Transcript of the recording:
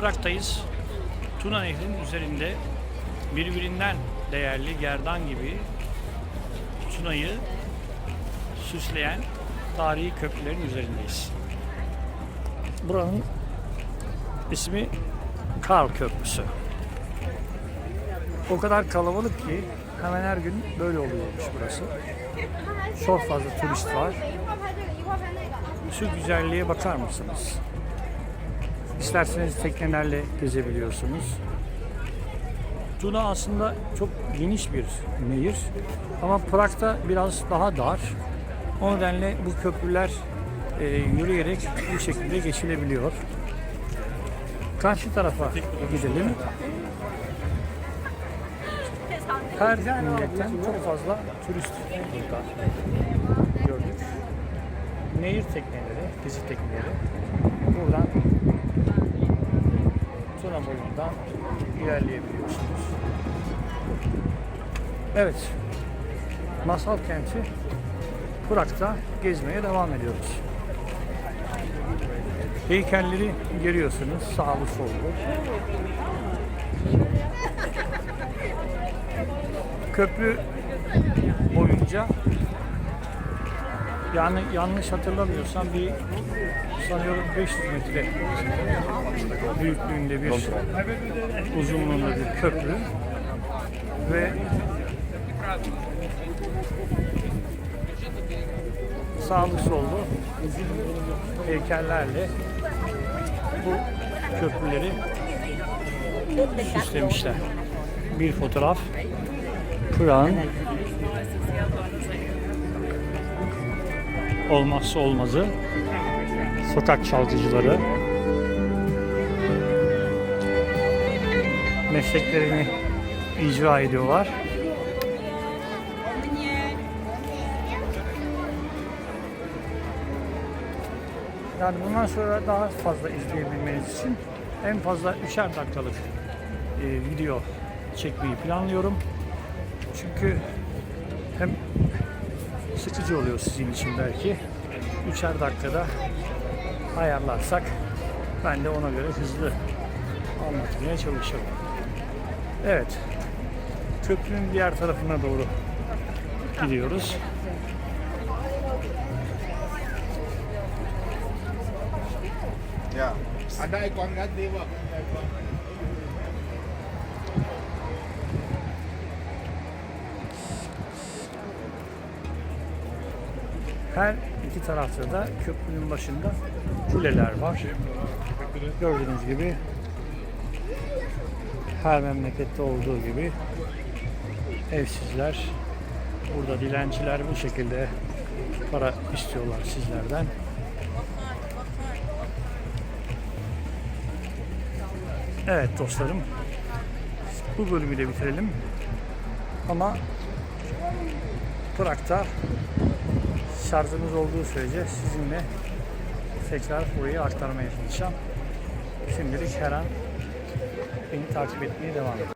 Prag'dayız. Tuna Nehri'nin üzerinde birbirinden değerli gerdan gibi Tuna'yı süsleyen tarihi köprülerin üzerindeyiz. Buranın ismi Karl Köprüsü. O kadar kalabalık ki hemen her gün böyle oluyormuş burası. Çok fazla turist var. Şu güzelliğe bakar mısınız? İsterseniz teknelerle gezebiliyorsunuz. Tuna aslında çok geniş bir nehir ama Prag'da biraz daha dar. O nedenle bu köprüler e, yürüyerek bu şekilde geçilebiliyor. Karşı tarafa gidelim. Her milletten çok fazla turist burada gördük. Nehir tekneleri, gezi tekneleri buradan Tuna boyundan ilerleyebiliyorsunuz. Evet, Masal kenti Prag'da gezmeye devam ediyoruz. Heykelleri görüyorsunuz sağlı sollu. Köprü boyunca yani yanlış hatırlamıyorsam bir sanıyorum 500 metre büyüklüğünde bir uzunluğunda bir köprü ve sağlı sollu heykellerle bu köprüleri süslemişler. Bir fotoğraf Prag'ın olmazsa olmazı sokak çalgıcıları mesleklerini icra ediyorlar. Yani bundan sonra daha fazla izleyebilmeniz için en fazla üçer dakikalık e, video çekmeyi planlıyorum. Çünkü hem sıkıcı oluyor sizin için belki. Üçer dakikada ayarlarsak ben de ona göre hızlı anlatmaya çalışırım. Evet. Köprünün diğer tarafına doğru gidiyoruz. Ya. Ada ikon ganti, Pak. Her iki tarafta da köprünün başında kuleler var. Gördüğünüz gibi her memlekette olduğu gibi evsizler, burada dilenciler bu şekilde para istiyorlar sizlerden. Evet dostlarım, bu bölümü de bitirelim. Ama Prag'da şarjınız olduğu sürece sizinle tekrar burayı aktarmaya çalışacağım. Şimdilik her an beni takip etmeye devam edin.